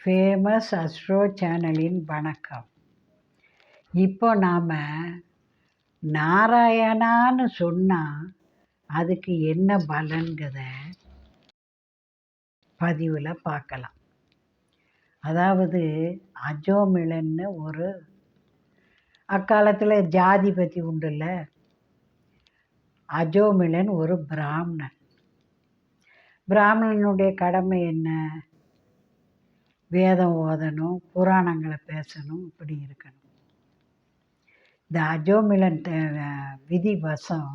Famous astro சேனலின் வணக்கம். இப்போ நாம் நாராயணான்னு சொன்னால் அதுக்கு என்ன பலன்கிறத பதிவில் பார்க்கலாம். அதாவது அஜோமிலன்னு ஒரு அக்காலத்தில் ஜாதி பற்றி உண்டுல்ல அஜோமிலன் ஒரு பிராமணன். பிராமணனுடைய கடமை என்ன? வேதம் ஓதணும் புராணங்களை பேசணும் இப்படி இருக்கணும். இந்த அஜோமிலன் விதி வசம்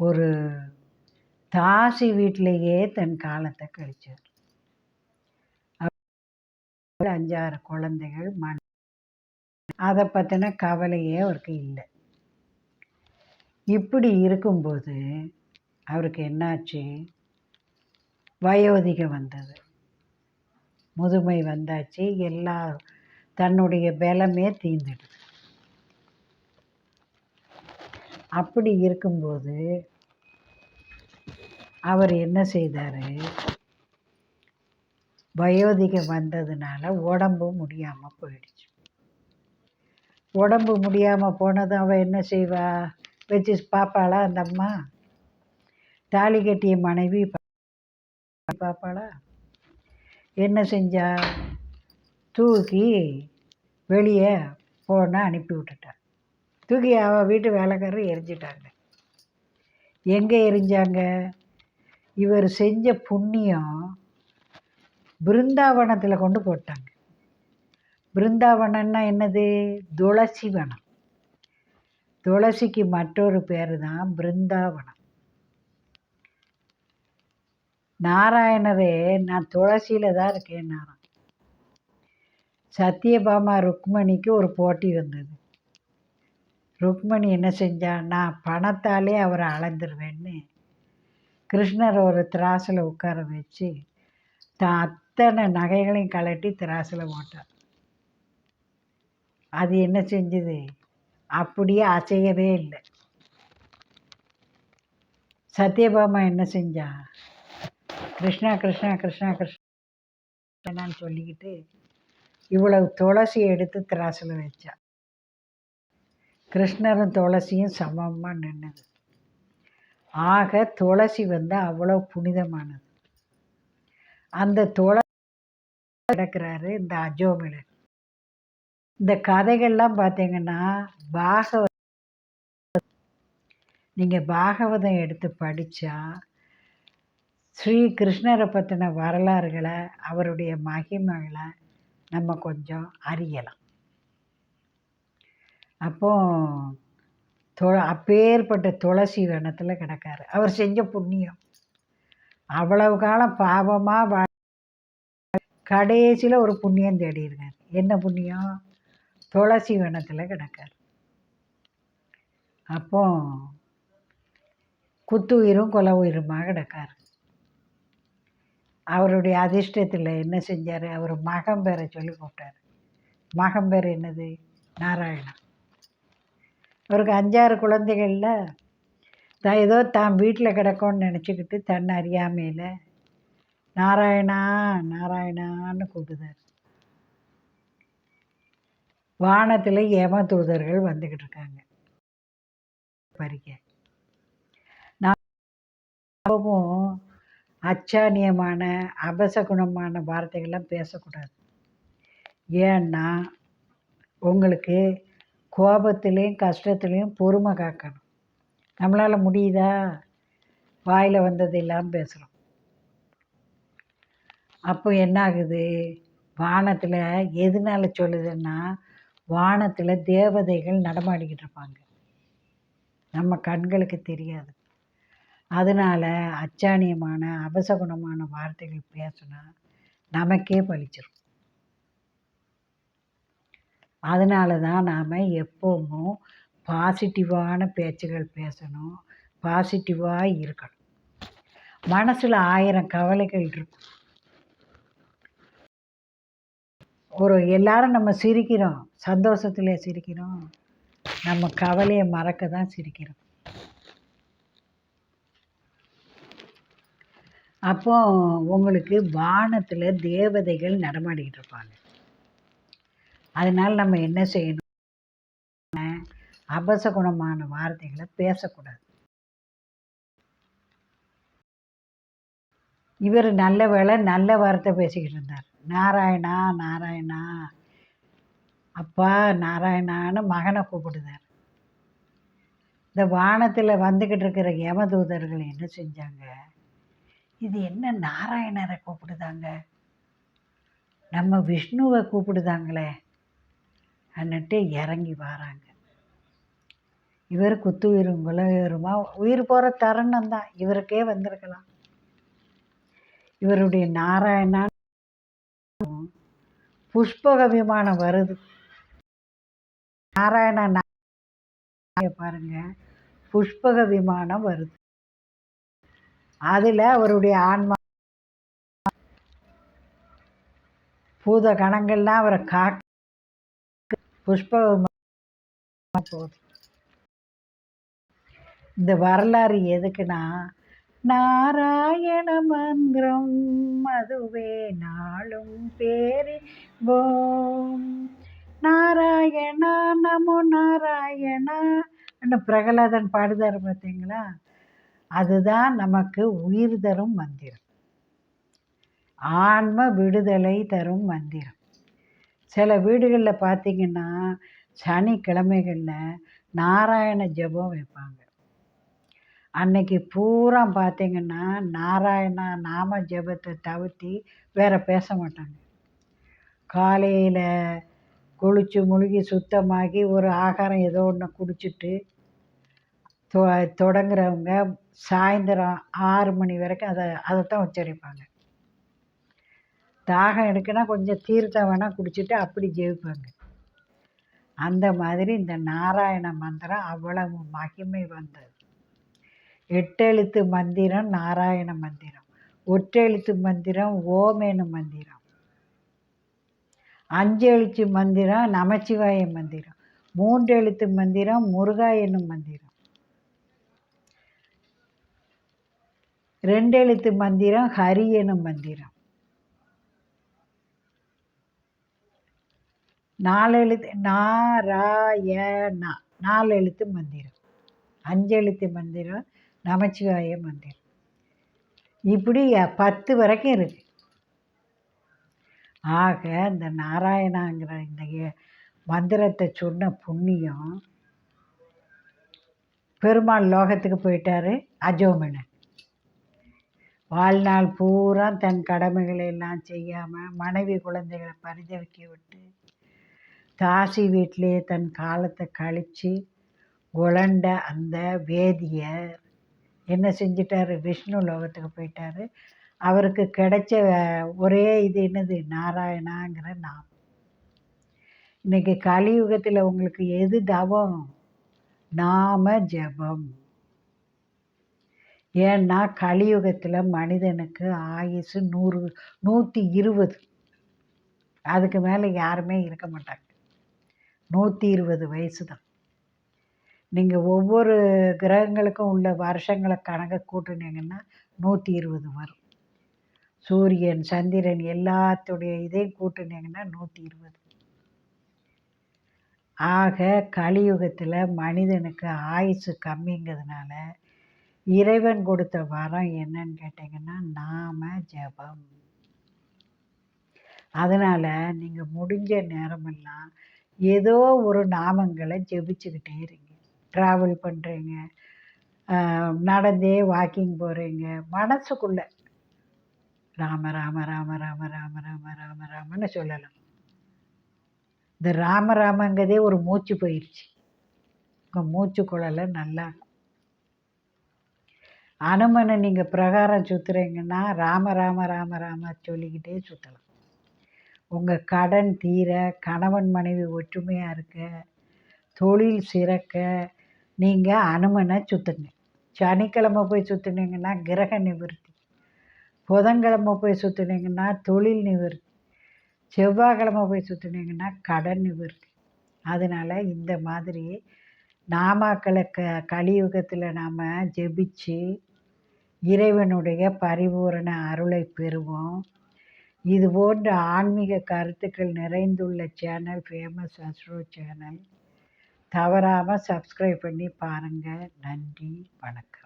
ஒரு தாசி வீட்டிலேயே தன் காலத்தை கழிச்சார். அஞ்சாறு குழந்தைகள் மன அதை பற்றின கவலையே அவருக்கு இல்லை. இப்படி இருக்கும்போது அவருக்கு என்னாச்சு? வயோதிகம் வந்தது. முதுமை வந்தாச்சு. எல்லா தன்னுடைய பலமே தீர்ந்துடுது. அப்படி இருக்கும்போது அவர் என்ன செய்தார்? வயோதிகம் வந்ததுனால உடம்பு முடியாமல் போயிடுச்சு. உடம்பு முடியாமல் போனதும் அவள் என்ன செய்வா? வச்சு பார்ப்பாளா அந்த அம்மா? தாலி கட்டிய மனைவி பார்ப்பாளா என்ன செஞ்சா? தூக்கி வெளியே போன அனுப்பி விட்டுட்டான் தூக்கி அவள் வீட்டு வேலைக்காரர் எரிஞ்சிட்டாங்க. எங்கே எரிஞ்சாங்க? இவர் செஞ்ச புண்ணியம் பிருந்தாவனத்தில் கொண்டு போட்டாங்க. பிருந்தாவனம்னா என்னது? துளசி வனம். துளசிக்கு மற்றொரு பேர் தான் பிருந்தாவனம். நாராயணரே நான் துளசியில் தான் இருக்கேன் இருக்கேன்னாராம். சத்யபாமா ருக்மணிக்கு ஒரு போட்டி வந்தது. ருக்மணி என்ன செஞ்சா நான் பணத்தாலே அவரை அளந்துருவேன்னு. கிருஷ்ணர் ஒரு திராசில் உட்கார வச்சு தான் அத்தனை நகைகளையும் கலட்டி திராசில் போட்டார். அது என்ன செஞ்சுது? அப்படியே அசையவே இல்லை. சத்யபாமா என்ன செஞ்சா கிருஷ்ணா கிருஷ்ணா கிருஷ்ணா கிருஷ்ணான்னு சொல்லிக்கிட்டு இவ்வளவு துளசி எடுத்து திராசில் வச்சா. கிருஷ்ணரும் துளசியும் சமமாக நின்றுது ஆக துளசி வந்து அவ்வளோ புனிதமானது. அந்த துளசி நடக்கிறாரு இந்த அஜோமிலன் இந்த கதைகள்லாம் பார்த்தீங்கன்னா பாகவத நீங்கள் பாகவதம் எடுத்து படித்தா ஸ்ரீ கிருஷ்ணரை பற்றின வரலாறுகளை அவருடைய மகிமைகளை நம்ம கொஞ்சம் அறியலாம். அப்போ தொ அப்பேற்பட்ட துளசி வனத்தில் கிடக்காரு. அவர் செஞ்ச புண்ணியம். அவ்வளவு காலம் பாவமாக வா கடைசியில் ஒரு புண்ணியம் தேடியிருக்கார். என்ன புண்ணியம்? துளசி வனத்தில் கிடக்கார். அப்போ குத்து உயிரும் கொலை உயிருமாக கிடக்கார். அவருடைய அதிர்ஷ்டத்தில் என்ன செஞ்சார்? அவர் மகம் பேரை சொல்லி கூப்பிட்டார் மகம் பேர் என்னது? நாராயணன். அவருக்கு அஞ்சாறு குழந்தைகளில் தான் ஏதோ தான் வீட்டில் கிடக்கும்னு நினச்சிக்கிட்டு தன் அறியாமையில் நாராயணா நாராயணான்னு கூப்பிடுதார் வானத்தில் ஏம தூதர்கள் வந்துக்கிட்டு இருக்காங்க. பறிக்க. நான் அச்சானியமான அபசகுணமான வார்த்தைகள்லாம் பேசக்கூடாது. ஏன்னா உங்களுக்கு கோபத்துலேயும் கஷ்டத்துலேயும் பொறுமை காக்கணும். நம்மளால் முடியுதா? வாயில் வந்தது இல்லாமல் பேசுகிறோம் அப்போ என்ன ஆகுது வானத்தில் எதனால் சொல்லுதுன்னா வானத்தில் தேவதைகள் நடமாடிக்கிட்டு இருப்பாங்க. நம்ம கண்களுக்கு தெரியாது. அதனால் அச்சாணியமான அபசகுணமான வார்த்தைகள் பேசினா நமக்கே பழிச்சிடும் அதனால தான் நாம் எப்போவும் பாசிட்டிவான பேச்சுகள் பேசணும் பாசிட்டிவாக இருக்கணும். மனசில் ஆயிரம் கவலைகள் இருக்கும். ஒரு எல்லாரும் நம்ம சிரிக்கிறோம் சந்தோஷத்தில் சிரிக்கிறோம் நம்ம கவலையை மறக்க தான் சிரிக்கிறோம். அப்போ உங்களுக்கு வானத்தில் தேவதைகள் நடமாடிக்கிட்டு இருப்பாங்க. அதனால் நம்ம என்ன செய்யணும்? அபசகுணமான வார்த்தைகளை பேசக்கூடாது. இவர் நல்ல வேலை நல்ல வார்த்தை பேசிக்கிட்டு இருந்தார். நாராயணா நாராயணா. அப்பா நாராயணான்னு மகனை கூப்பிடுதார். இந்த வானத்தில் வந்துக்கிட்டு இருக்கிற யமதூதர்கள் என்ன செஞ்சாங்க? இது என்ன நாராயணரை கூப்பிடுதாங்க? நம்ம விஷ்ணுவை கூப்பிடுதாங்களே? அன்னுட்டு இறங்கி வராங்க. இவர் குத்து உயிரும் உயிருமா உயிர் போகிற தருணம் தான். இவருக்கே வந்திருக்கலாம். இவருடைய நாராயணா புஷ்பக விமானம் வருது. நாராயண பாருங்க. புஷ்பக விமானம் வருது. அதில் அவருடைய ஆன்மா பூத கணங்கள்லாம் அவரை காக்க புஷ்ப போகுது. இந்த வரலாறு எதுக்குன்னா நாராயண மந்திரம் அதுவே நாளும் பேரி போம் நாராயணா நமோ நாராயணா. பிரகலாதன் பாடுதார் பார்த்தீங்களா? அதுதான் நமக்கு உயிர் தரும் மந்திரம். ஆன்ம விடுதலை தரும் மந்திரம். சில வீடுகளில் பார்த்திங்கன்னா சனிக்கிழமைகளில் நாராயண ஜபம் வைப்பாங்க. அன்னைக்கு பூரா பார்த்திங்கன்னா நாராயணா நாம ஜபத்தை தவிர்த்தி வேறு பேச மாட்டாங்க. காலையில் குளித்து முழுகி சுத்தமாகி ஒரு ஆகாரம் ஏதோ ஒன்று குடிச்சிட்டு தொ தொடங்குறவங்க சாயந்தரம் ஆறு மணி வரைக்கும் அதை அதை தான் உச்சரிப்பாங்க. தாகம் எடுக்குன்னா கொஞ்சம் தீர்த்தம் வேணால் குடிச்சிட்டு அப்படி ஜெயிப்பாங்க. அந்த மாதிரி இந்த நாராயண மந்திரம் அவ்வளவு மகிமை வந்தது. எட்டெழுத்து மந்திரம் நாராயண மந்திரம். ஒற்றெழுத்து மந்திரம் ஓமேனு மந்திரம். அஞ்சு எழுத்து மந்திரம் நமச்சிவாய மந்திரம். மூன்று எழுத்து மந்திரம் முருகா என்னும் மந்திரம். ரெண்டு எழுத்து மந்திரம் ஹரி எனும் மந்திரம். நாலு எழுத்து நாராயணா நாலு எழுத்து மந்திரம். அஞ்சு எழுத்து மந்திரம் நமச்சிவாய மந்திரம். இப்படி பத்து வரைக்கும் இருக்கு. ஆக இந்த நாராயணாங்கிற இந்த மந்திரத்தை சொன்ன புண்ணியம் பெருமாள் லோகத்துக்கு போயிட்டார் அஜோமனன் வாழ்நாள் பூரா தன் கடமைகளை எல்லாம் செய்யாமல் மனைவி குழந்தைகளை பரிதவிக்க விட்டு தாசி வீட்டிலே தன் காலத்தை கழித்து குழண்ட அந்த வேதியர் என்ன செஞ்சிட்டார்? விஷ்ணு லோகத்துக்கு போயிட்டார். அவருக்கு கிடைச்ச ஒரே இது என்னது? நாராயணாங்கிற நாம் இன்றைக்கி கலியுகத்தில் உங்களுக்கு எது தவம்? நாம ஜபம். ஏன்னா கலியுகத்தில் மனிதனுக்கு ஆயுசு நூறு நூற்றி இருபது. அதுக்கு மேலே யாருமே இருக்க மாட்டாங்க. நூற்றி இருபது வயசு தான். நீங்கள் ஒவ்வொரு கிரகங்களுக்கும் உள்ள வருஷங்களை கணக்கை கூட்டினீங்கன்னா நூற்றி இருபது வரும். சூரியன் சந்திரன் எல்லாத்துடைய இதையும் கூட்டினீங்கன்னா நூற்றி இருபது. ஆக கலியுகத்தில் மனிதனுக்கு ஆயுசு கம்மிங்கிறதுனால இறைவன் கொடுத்த வரம் என்னன்னு கேட்டிங்கன்னா நாம ஜபம். அதனால் நீங்கள் முடிஞ்ச நேரமெல்லாம் ஏதோ ஒரு நாமங்களை ஜெபிச்சுக்கிட்டே இருங்க. ட்ராவல் பண்ணுறீங்க நடந்தே வாக்கிங் போகிறீங்க மனசுக்குள்ளே ராம ராம ராம ராம ராம ராம ராம ராமன்னு சொல்லலாம். இந்த ராம ராமங்கிறதே ஒரு மூச்சு போயிடுச்சு உங்கள் மூச்சு குழலை நல்லா அனுமனை நீங்கள் பிரகாரம் சுற்றுறீங்கன்னா ராம ராம ராம ராம சொல்லிக்கிட்டே சுற்றலாம் உங்கள் கடன் தீர கணவன் மனைவி ஒற்றுமையாக இருக்க தொழில் சிறக்க நீங்கள் அனுமனை சுற்றுங்க சனிக்கிழமை போய் சுற்றுனீங்கன்னா கிரக நிவர்த்தி. புதன்கிழமை போய் சுற்றுனீங்கன்னா தொழில் நிவர்த்தி. செவ்வாய்க்கிழமை போய் சுற்றுனீங்கன்னா கடன் நிவர்த்தி. அதனால் இந்த மாதிரி நாமாக்களை க கலியுகத்தில் நாம் ஜெபிச்சு இறைவனுடைய பரிபூரண அருளை பெறுவோம். இது போன்ற ஆன்மீக கருத்துக்கள் நிறைந்துள்ள சேனல் ஃபேமஸ் அஸ்ட்ரோ சேனல். தவறாமல் சப்ஸ்கிரைப் பண்ணி பாருங்கள் நன்றி. வணக்கம்.